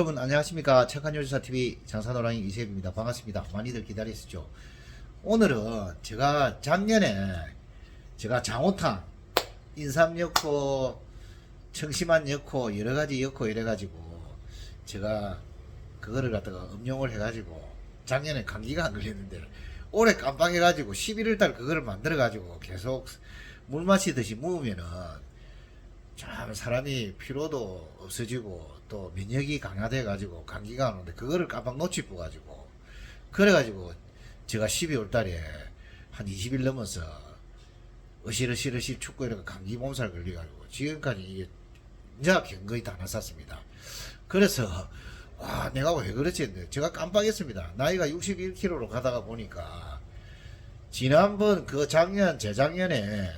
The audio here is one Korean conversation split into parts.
여러분 안녕하십니까. 착한 요리사 TV 장사노랑이 이세입니다. 반갑습니다. 많이들 기다리시죠? 오늘은 제가 작년에 제가 장호탕 인삼 넣고 청심환 넣고 여러가지 넣고 이래가지고 제가 그거를 갖다가 음용을 해가지고 작년에 감기가 안 걸렸는데 올해 깜빡해가지고 11월달 그거를 만들어가지고 계속 물 마시듯이 무으면은 참 사람이 피로도 없어지고 또 면역이 강화돼 가지고 감기가 안 오는데 그거를 깜빡 놓치고 가지고 그래 가지고 제가 12월 달에 한 20일 넘어서 어실어실어실 춥고 이렇게 감기 몸살 걸려 가지고 지금까지 이게 이제 거의 다 났었습니다. 그래서 와 내가 왜 그렇지 했는데 제가 깜빡했습니다. 나이가 61kg로 가다가 보니까 지난번 그 작년 재작년에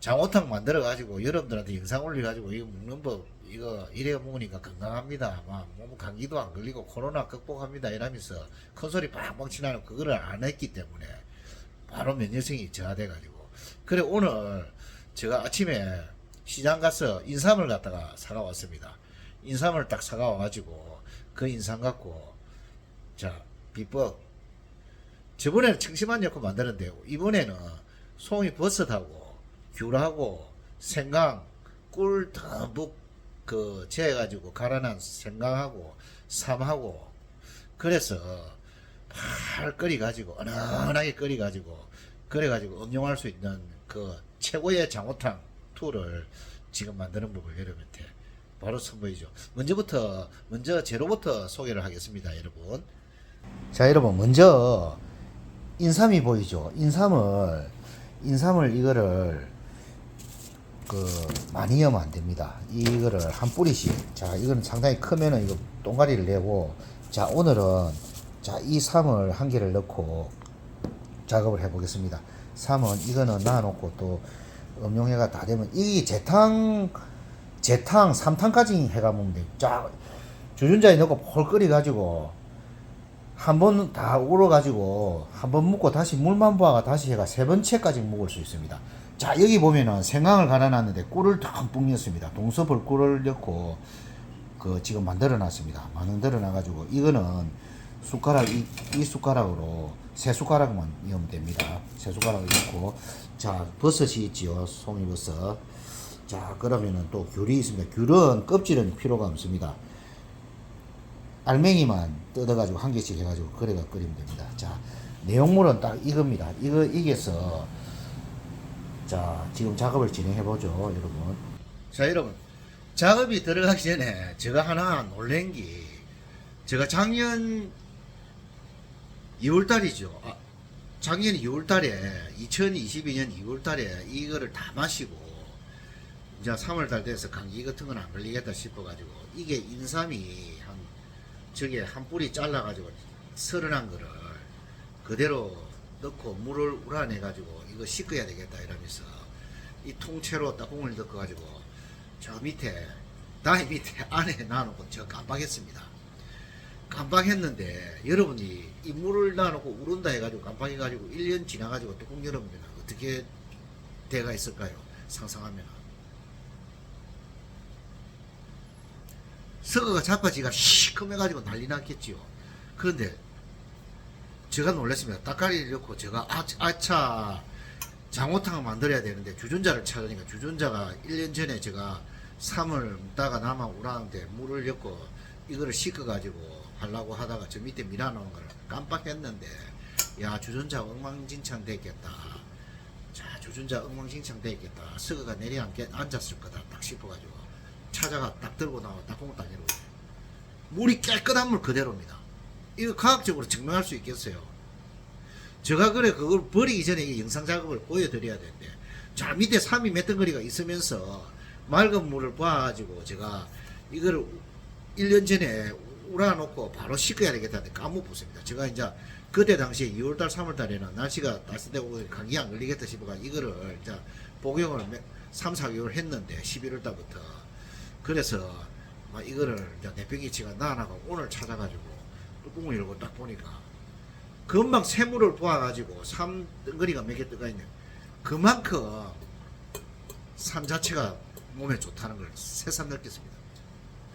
장호탕 만들어 가지고 여러분들한테 영상 올려 가지고 이거 먹는 법 이거 이래 먹으니까 건강합니다. 막 몸 감기도 안 걸리고 코로나 극복합니다. 이러면서 큰 소리 팍팍 치나는 그거를 안 했기 때문에 바로 면역성이 저하돼 가지고 그래 오늘 제가 아침에 시장 가서 인삼을 갖다가 사가 왔습니다. 인삼을 딱 사가 와가지고 그 인삼 갖고 자 비법 저번에는 청심환 넣고 만드는데 이번에는 송이 버섯하고 귤하고 생강 꿀 듬뿍 그 재가지고 갈아난 생강하고 삼하고 그래서 팔 끓이 가지고 은은하게 끓이 가지고 그래 가지고 응용할 수 있는 그 최고의 장호탕 투를 지금 만드는 법을 여러분한테 바로 선보이죠. 먼저부터 먼저 재료부터 소개를 하겠습니다, 여러분. 자, 여러분 먼저 인삼이 보이죠? 인삼을 인삼을 이거를 그 많이 넣으면 안 됩니다. 이거를 한 뿌리씩. 자, 이거는 상당히 크면은 이거 똥가리를 내고 자, 오늘은 자, 이 삼을 한 개를 넣고 작업을 해 보겠습니다. 삼은 이거는 놔 놓고 또 음용해가 다 되면 이 재탕 재탕 삼탕까지 해가 먹으면 돼. 자, 주전자에 넣고 폴 끓여 가지고 한 번 다 우러 가지고 한번 묵고 다시 물만 부어가 다시 해가 세 번째까지 묵을 수 있습니다. 자 여기 보면은 생강을 갈아놨는데 꿀을 듬뿍 넣습니다. 동서벌 꿀을 넣고 그 지금 만들어 놨습니다. 만들어 놔가지고 이거는 숟가락 이, 이 숟가락으로 세 숟가락만 넣으면 됩니다. 세 숟가락을 넣고 자 버섯이 있지요. 송이버섯. 자 그러면은 또 귤이 있습니다. 귤은 껍질은 필요가 없습니다. 알맹이만 뜯어가지고 한 개씩 해가지고 그래가 끓이면 됩니다. 자 내용물은 딱 이겁니다. 이거 이게서 자 지금 작업을 진행해 보죠, 여러분. 자 여러분 작업이 들어가기 전에 제가 하나 놀란 게 제가 작년 2월 달이죠. 아, 작년 2월 달에 2022년 2월 달에 이거를 다 마시고 이제 3월 달 돼서 감기 같은 건 안 걸리겠다 싶어 가지고 이게 인삼이 한 저게 한 뿌리 잘라 가지고 서른한 거를 그대로 넣고 물을 우러내 가지고 이거 씻어야 되겠다 이러면서 이 통째로 따봉을 넣어가지고 저 밑에 다이 밑에 안에 놔놓고 저 깜빡했습니다. 깜빡했는데 여러분이 이 물을 놔놓고 우른다 해가지고 깜빡해가지고 1년 지나가지고 뚜껑 열으면 어떻게 돼가 있을까요? 상상하면 서거가 자빠지가 시커매가지고 난리 났겠지요. 그런데 제가 놀랐습니다. 따까리를 넣고 제가 아, 아차 장호탕을 만들어야 되는데 주전자를 찾으니까 주전자가 1년 전에 제가 삼을 묻다가 남아 우라는데 물을 넣고 이거를 씻어가지고 하려고 하다가 저 밑에 밀어놓은 걸 깜빡했는데 야 주전자 엉망진창 됐겠다. 자 주전자 엉망진창 됐겠다. 서거가 내려앉게 앉았을 거다 딱 싶어가지고 찾아가 딱 들고 나와 딱 공을 딱 내려 물이 깨끗한 물 그대로입니다. 이거 과학적으로 증명할 수 있겠어요. 제가 그래 그걸 버리기 전에 이 영상 작업을 보여드려야 되는데 자 밑에 3이 몇 덩어리가 있으면서 맑은 물을 부어가지고 제가 이거를 1년 전에 우라놓고 바로 씻어야 되겠다는데 까먹었습니다. 제가 이제 그때 당시에 2월달 3월달에는 날씨가 따뜻하고 감기 안 걸리겠다 싶어가 이거를 이제 복용을 3, 4개월 했는데 11월달부터 그래서 막 이거를 이제 내병기치가 나나고 오늘 찾아가지고 뚜껑을 열고 딱 보니까 금방 새물을 부어가지고 삼덩거리가 몇개 뜨가 있네. 그만큼 삼 자체가 몸에 좋다는 걸 새삼 느꼈습니다.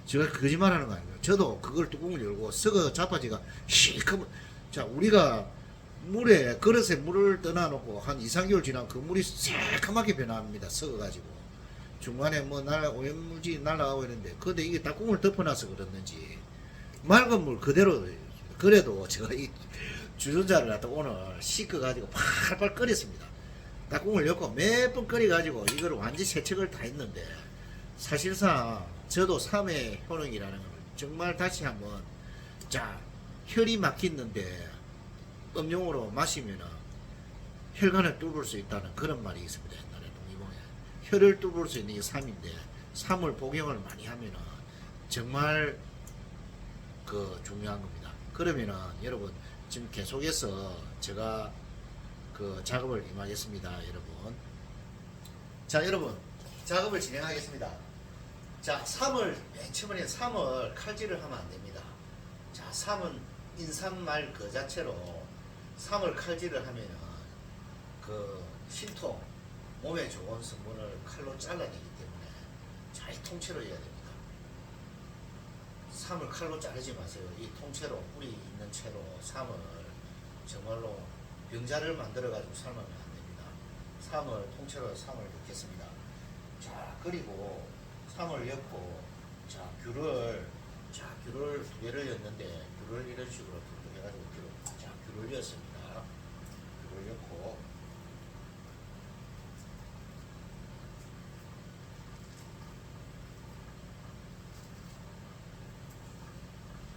제가 거짓말하는 거 아니에요. 저도 그걸 뚜껑을 열고 썩어 자빠지가 실컷 자 우리가 물에 그릇에 물을 떠나놓고 한 2, 3개월 지나면 그 물이 새카맣게 변합니다. 썩어가지고 중간에 뭐 날라 오염물질이 날라가고 이런데 근데 이게 뚜껑을 덮어놔서 그랬는지 맑은 물 그대로 그래도 제가 이 주전자를 갖다 오늘 씻어가지고 팔팔 끓였습니다. 닭국을 넣고 몇 번 끓여가지고 이걸 완전 세척을 다 했는데 사실상 저도 3회 효능이라는 걸 정말 다시 한번 자 혈이 막히는데 음용으로 마시면은 혈관을 뚫을 수 있다는 그런 말이 있습니다 옛날에 동의봉에 혈을 뚫을 수 있는 게 3인데 3을 복용을 많이 하면은 정말 그 중요한 겁니다 그러면은 여러분 지금 계속해서 제가 그 작업을 임하겠습니다 여러분. 자 여러분 작업을 진행하겠습니다. 자 3을 맨 처음에 3을 칼질을 하면 안 됩니다. 자 3은 인삼말 그 자체로 3을 칼질을 하면은 그 신통 몸에 좋은 성분을 칼로 잘라내기 때문에 잘 통째로 해야 됩니다 3을 칼로 자르지 마세요 이 통째로 뿌리 있는 채로 3을 정말로 병자를 만들어 가지고 삶으면 안 됩니다. 3을 통째로 3을 넣겠습니다. 자 그리고 3을 넣고 자 귤을 자 귤을 두 개를 넣는데 귤을 이런 식으로 두 해가지고 귤, 자 귤을 넣었습니다. 귤을 넣고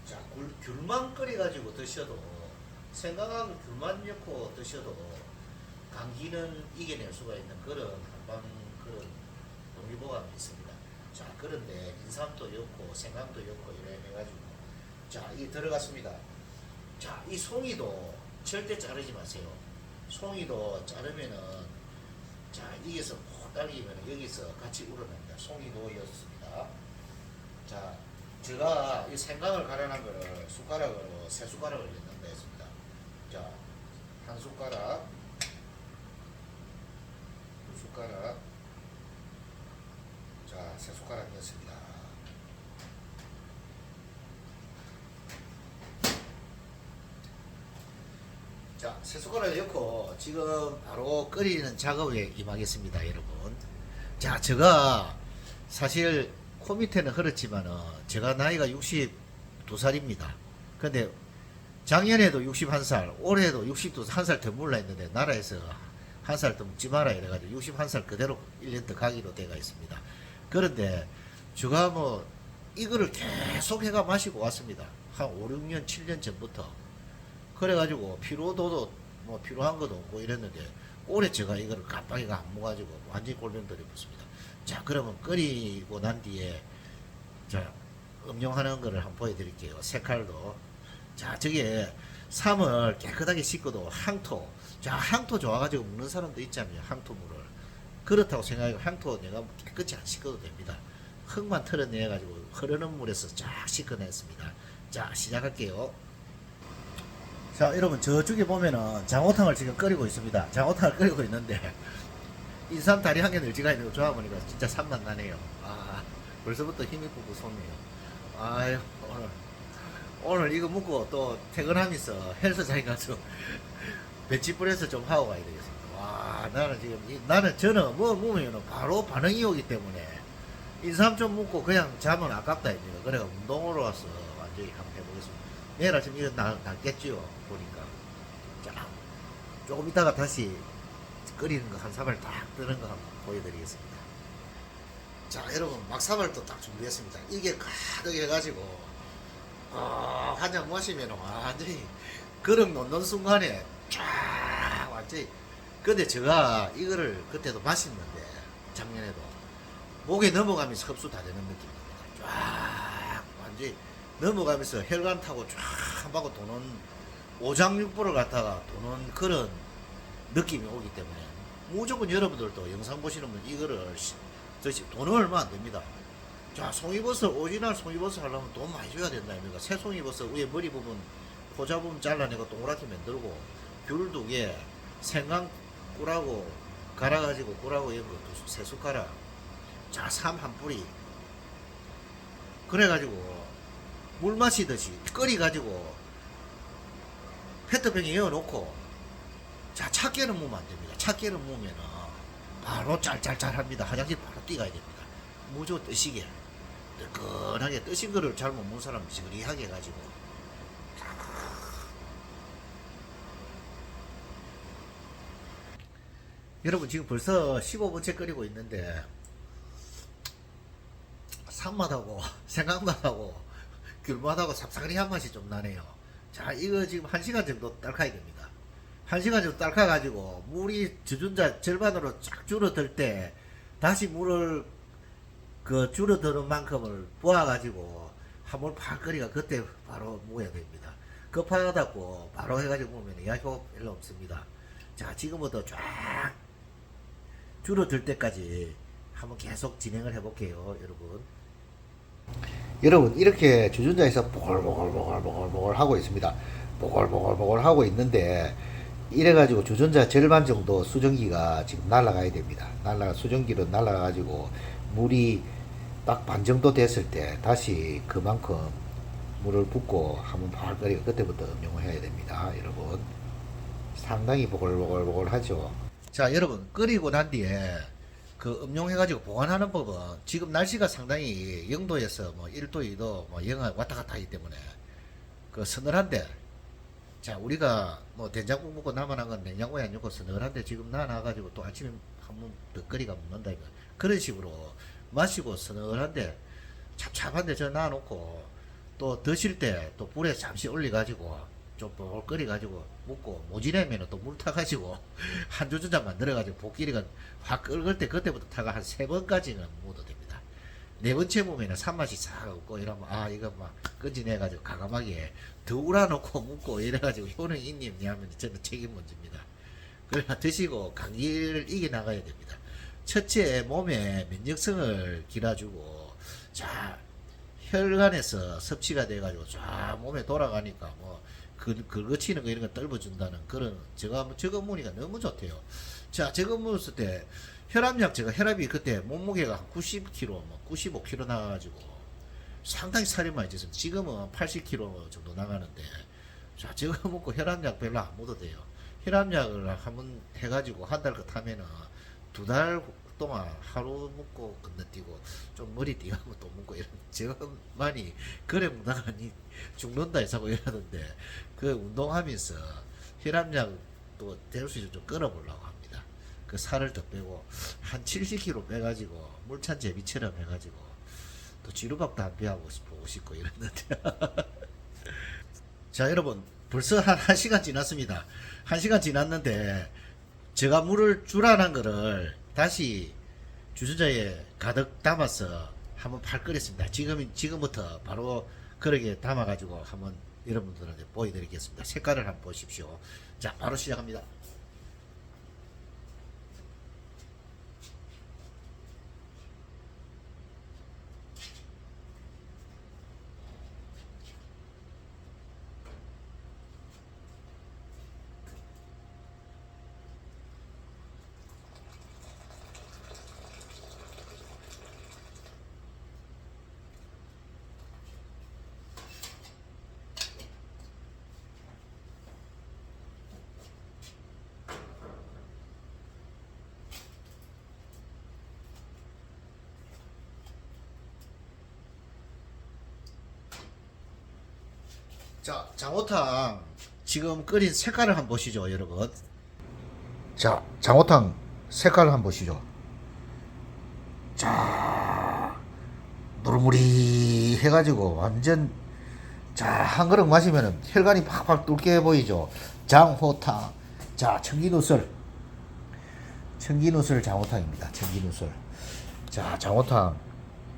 자 굴, 귤만 끓여가지고 드셔도 생강하고 귤만 넣고 드셔도 감기는 이겨낼 수가 있는 그런 한방 그런 동의보감이 있습니다. 자 그런데 인삼도 넣고 생강도 넣고 이래 해가지고 자이 들어갔습니다. 자이 송이도 절대 자르지 마세요. 송이도 자르면은 자 이게서 푹 당기면 여기서 같이 우러납니다. 송이도 넣었습니다. 자 제가 이 생강을 갈아난 거를 숟가락으로 세 숟가락을 넣는다 했습니다. 자, 한 숟가락, 두 숟가락, 자, 세 숟가락 넣습니다. 자, 세 숟가락 넣고 지금 바로 끓이는 작업에 임하겠습니다, 여러분. 자, 제가 사실 코 밑에는 흐렸지만은 제가 나이가 62살입니다. 근데 작년에도 61살, 올해도 61살 더 몰라 했는데 나라에서 한 살더 묻지 마라 이래가지고 61살 그대로 1년 더 가기로 되어 있습니다. 그런데 제가 뭐 이거를 계속 해가 마시고 왔습니다. 한 5, 6년, 7년 전부터. 그래가지고 피로도도 뭐 피로한 것도 없고 이랬는데 올해 제가 이거를 깜빡이가 안 먹어가지고 완전히 골병들이 붙습니다. 자 그러면 끓이고 난 뒤에 자 음용하는 거를 한번 보여드릴게요. 색깔도 자 저게 삼을 깨끗하게 씻고도 항토 자 항토 좋아가지고 먹는 사람도 있잖아요. 항토물을 그렇다고 생각하고 항토 내가 깨끗이 안 씻어도 됩니다. 흙만 털어내가지고 흐르는 물에서 쫙 씻어냈습니다. 자 시작할게요. 자 여러분 저쪽에 보면은 장어탕을 지금 끓이고 있습니다. 장어탕을 끓이고 있는데 인삼 다리 한 개 늘지가 있는 거 좋아보니까 진짜 산만 나네요. 아, 벌써부터 힘이 쁘고 솟네요. 아유, 오늘, 오늘 이거 먹고 또 퇴근하면서 헬스장에 가서 배치불에서 좀 하고 가야 되겠습니다. 와, 나는 지금, 이- 나는 저는 뭐 먹으면 바로 반응이 오기 때문에 인삼 좀 먹고 그냥 자면 아깝다 입니다. 그래가 운동으로 와서 완전히 한번 해보겠습니다. 내일 아침 이거 날, 날겠지요, 보니까. 자, 조금 이따가 다시 끓이는 거 한 사발 딱 뜨는 거 한번 보여드리겠습니다. 자 여러분 막사발도 딱 준비했습니다. 이게 가득 해가지고 어, 한잔 마시면 완전히 그릇 놓는 순간에 쫙 완전히 근데 제가 이거를 그때도 마셨는데 작년에도 목에 넘어가면서 흡수 다 되는 느낌입니다. 쫙 완전히 넘어가면서 혈관 타고 쫙 한 바퀴 도는 오장육부를 갖다가 도는 그런 느낌이 오기 때문에 무조건 여러분들도 영상 보시는 분 이거를 시- 드시 돈은 얼마 안 됩니다. 자 송이버섯 오리지널 송이버섯 하려면 돈 많이 줘야 된다 아닙니까? 새 송이버섯 위에 머리 부분 포자 부분 잘라내고 동그랗게 만들고 귤 두 개, 생강 꿀하고 갈아가지고 꿀하고 이런 거세 숟가락 자 삼 한 뿌리 그래가지고 물 마시듯이 끓여가지고 페트병에 이어놓고 자 차깨를 무면 안 됩니다. 차깨를 무면은 바로 짤짤짤 합니다. 화장실 바로 뛰가야 됩니다. 무조 뜨시게 뜨끈하게 뜨신 거를 잘못 문 사람 지그리하게 해가지고 여러분 지금 벌써 15분째 끓이고 있는데 산맛하고 생각맛하고 귤맛하고 삽삭한 맛이 좀 나네요. 자 이거 지금 1시간 정도 딸카야 됩니다. 1시간 정도 딸카 가지고 물이 주준자 절반으로 쫙 줄어들 때 다시 물을 그 줄어드는 만큼을 부어 가지고 한번 팍 끓이가 그때 바로 모여야 됩니다. 급하다고 바로 해가지고 보면 야효 별로 없습니다. 자 지금부터 쫙 줄어들 때까지 한번 계속 진행을 해볼게요, 여러분. 여러분 이렇게 주전자에서 보글보글 보글보글 하고 있습니다. 보글보글 보글 하고 있는데 이래가지고 주전자 절반 정도 수증기가 지금 날아가야 됩니다. 날아가 수증기로 날아가가지고 물이 딱 반 정도 됐을 때 다시 그만큼 물을 붓고 한번 팔 끓이고 그때부터 음용을 해야 됩니다, 여러분. 상당히 보글보글보글 하죠. 자, 여러분 끓이고 난 뒤에 그 음용해가지고 보관하는 법은 지금 날씨가 상당히 영도에서 뭐 1도, 2도 뭐 영하 왔다 갔다 하기 때문에 그 서늘한데 자 우리가 뭐 된장국 먹고 남아난 건 냉장고에 안 넣고 서늘한데 지금 놔놔가지고 또 아침에 한번 더 끓이가 먹는다 이거 그런 식으로 마시고 서늘한데 찹찹한데 저 놔놓고 또 드실 때 또 불에 잠시 올려가지고 좀볼 끓여가지고 먹고 모지려면 또 물 타가지고 한 주전자 만들어가지고 복끼리가 확 끓을 때 그때부터 타가 한 세 번까지는 묻어 됩니다. 네 번째 보면은 산맛이 싹 없고 이러면 아 이거 막 끈질내가지고 가감하게 더 우라놓고 먹고 이래가지고 효능 있니 하면 저는 책임 문제입니다. 그러나 드시고 감기를 이겨 나가야 됩니다. 첫째 몸에 면역성을 길어주고 자 혈관에서 섭취가 돼가지고 쫙 몸에 돌아가니까 뭐 그, 긁어치는 거 이런 거 떨궈준다는 그런 제가 뭐 저거 무늬가 너무 좋대요. 자 먹었을 때 혈압약 제가 혈압이 그때 몸무게가 한 90kg, 뭐 95kg 나가가지고 상당히 살이 많이 쪘어요. 지금은 80kg 정도 나가는데 자 저거 먹고 혈압약 별로 안 먹어도 돼요. 혈압약을 한번 해가지고 한달거 타면은 두 달 동안 하루 먹고 건너뛰고 좀 머리 띠가고 또 먹고 이런 제가 많이 그래 먹다가 니 죽는다 해서 이러던데 그 운동하면서 혈압약도 될 수 있으면 좀 끌어보려고 합니다. 그 살을 더 빼고 한 70kg 빼가지고 물찬 제비처럼 해가지고 또 지루박도 한 배하고 싶고 싶고 이랬는데 자 여러분 벌써 한 1시간 지났습니다. 1시간 지났는데 제가 물을 주라는 거를 다시 주전자에 가득 담아서 한번 팔 끓였습니다. 지금, 지금부터 바로 그렇게 담아가지고 한번 여러분들한테 보여드리겠습니다. 색깔을 한번 보십시오. 자, 바로 시작합니다. 자, 장어탕 지금 끓인 색깔을 한번 보시죠, 여러분. 자, 장어탕 색깔을 한번 보시죠. 자, 노르무리 해가지고 완전 자, 한 그릇 마시면은 혈관이 팍팍 뚫게 보이죠. 장호탕. 자, 청기누설. 청기누설 장호탕입니다. 청기누설. 자, 장호탕.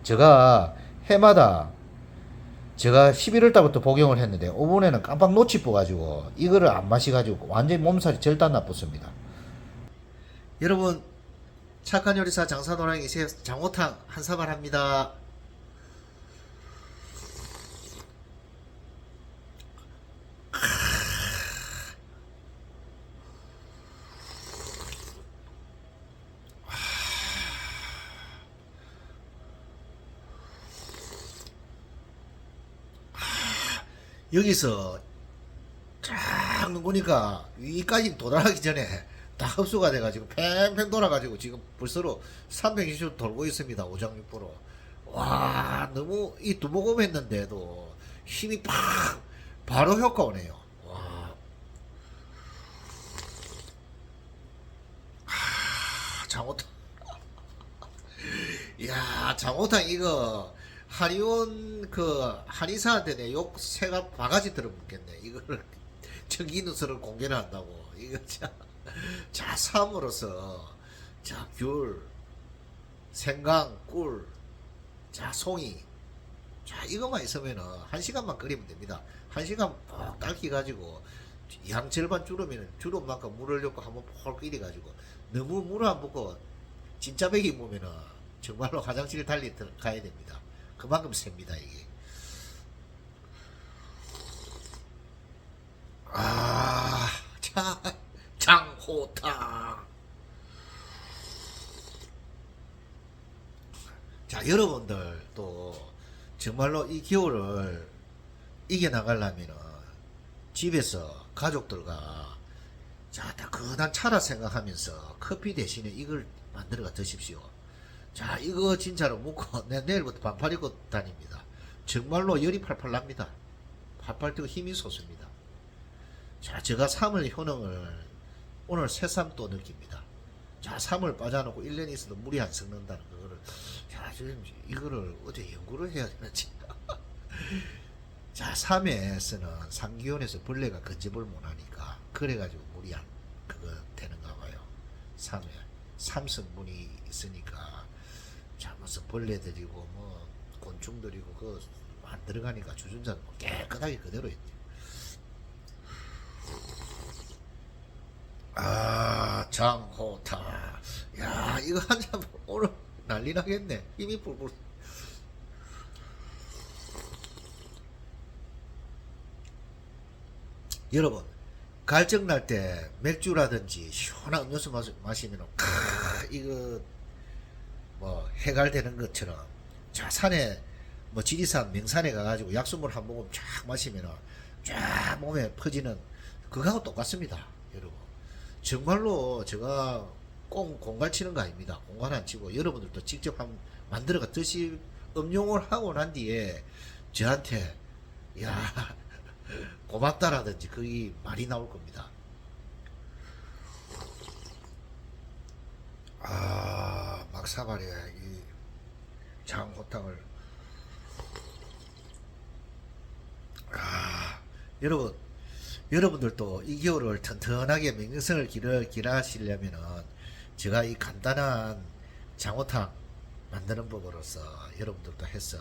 제가 해마다 제가 11월 달부터 복용을 했는데 이번에는 깜빡 놓치고 가지고 이거를 안 마시가지고 완전히 몸살이 절단 나쁘습니다. 여러분 착한 요리사 장사노랑 이세 장호탕 한 사발 합니다. 여기서 쫙 누구니까 위까지 도달하기 전에 다 흡수가 돼가지고 팽팽 돌아가지고 지금 벌써로 320초 돌고 있습니다. 오장육부로. 와 너무 이두 모금 했는데도 힘이 팍 바로 효과 오네요. 와. 하, 장호탕. 이야 장호탕 이거 한의원 그 한의사한테 내욕 새가 바가지 들어붙겠네. 이거를 전기 누설을 공개를 한다고. 이거 자, 자 삼으로서 자 귤, 생강, 꿀, 자 송이. 자 이것만 있으면은 한 시간만 끓이면 됩니다. 한 시간 푹 딸기 가지고 양 절반 줄으면 줄은 만큼 물을 넣고 한번 폴 끓여 가지고 너무 물을 안 붓고 진짜 백이 보면은 정말로 화장실 달리 들어가야 됩니다. 그만큼 셉니다 이게. 아, 자, 장호탕. 자, 여러분들 또 정말로 이 겨울을 이겨나가려면은 집에서 가족들과 자, 따끈한 차라 생각하면서 커피 대신에 이걸 만들어가 드십시오. 자, 이거 진짜로 먹고 내 내일부터 반팔 입고 다닙니다. 정말로 열이 팔팔 납니다. 팔팔 뛰고 힘이 솟습니다. 자, 제가 3월 효능을 오늘 새삼 또 느낍니다. 자, 3월 빠져놓고 1년 있어도 물이 안 썩는다는 그거를, 자, 지금 이거를 어제 연구를 해야 되는지. 자, 3회에서는 상기온에서 벌레가 건집을 못하니까, 그래가지고 물이 안, 그거 되는가 봐요. 3회. 삼성분이 있으니까, 자, 무슨 벌레들이고, 뭐, 곤충들이고, 그거 안 들어가니까 주전자는 뭐 깨끗하게 그대로 있대요. 아, 장호타. 야, 이거 한 잔 오늘 난리 나겠네. 힘이 불불. 여러분, 갈증 날 때 맥주라든지 시원한 음료수 마시, 마시면, 크, 이거, 뭐, 해갈되는 것처럼, 자, 산에, 뭐, 지리산, 명산에 가가지고 약수물 한 모금 쫙 마시면, 쫙 몸에 퍼지는, 그거하고 똑같습니다, 여러분. 정말로 제가 꼭 공갈 치는 거 아닙니다. 공갈 안 치고 여러분들도 직접 한 만들어가 드시 음용을 하고 난 뒤에 저한테 야 고맙다라든지 그게 말이 나올 겁니다. 아 막 사발에 이 장호탕을 아 여러분 여러분들도 이 겨울을 튼튼하게 명성을 기를 기하시려면은 제가 이 간단한 장호탕 만드는 법으로서 여러분들도 해서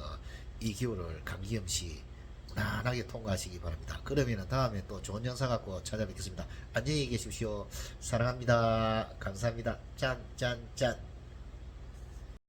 이 겨울을 감기 없이 무난하게 통과하시기 바랍니다. 그러면은 다음에 또 좋은 영상 갖고 찾아뵙겠습니다. 안녕히 계십시오. 사랑합니다. 감사합니다. 짠, 짠, 짠.